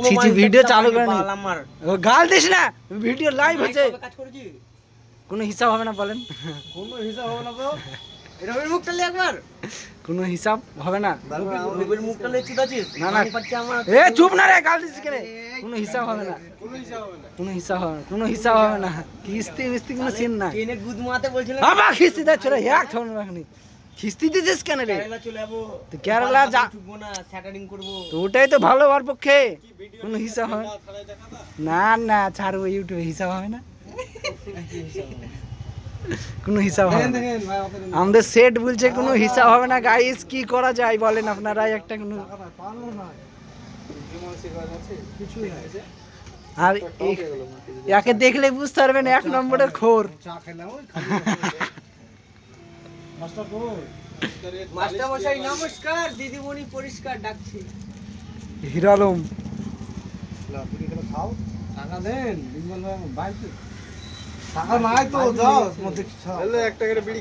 কোনো ছি, ছি, মাইনে ভিডিও চালু। আমার। গাল দিস না ভিডিও লাইভ হচ্ছে। কোনো হিসাব হবে না বলেন। কোনো হিসাব হবে না তো। রবির মুখটা লে একবার। কোনো হিসাব হবে না। রবির- মুখটা লে চুদাছিস না, না। এ চুপ না রে গাল দিস কেন। কোনো হিসাব হবে না। কোনো হিসাব হবে না। কোনো হিসাব হবে না কিস্তি মিস্তি কোনো সিন না। ট্রেনে গুদ মারতে বলছিলাম। আবার কিস্তি দে চলে এক থন রাখনি। কিস্তি দিছিস কেন রে? কেরালা তো কেরালা যা- তো ওটাই তো ভালো ওর পক্ষে। কোনো হিসাব হবে? না না ছাড়বো ইউটিউবে হিসাব হবে না। কোনো হিসাব হবে না। আমাদের সেট বলছে কোনো হিসাব হবে না গাইস কি করা যায় বলেন আপনারাই একটা কোনো আর একে দেখলে বুঝতে পারবেন এক নম্বরের খোর। মাস্টার নমস্কার দিদিমণি পরিষ্কার ডাকছি। হিরো খাও টাকা দেন বিমল ভাই টাকা নাই তো যাও একটা করে বিড়ি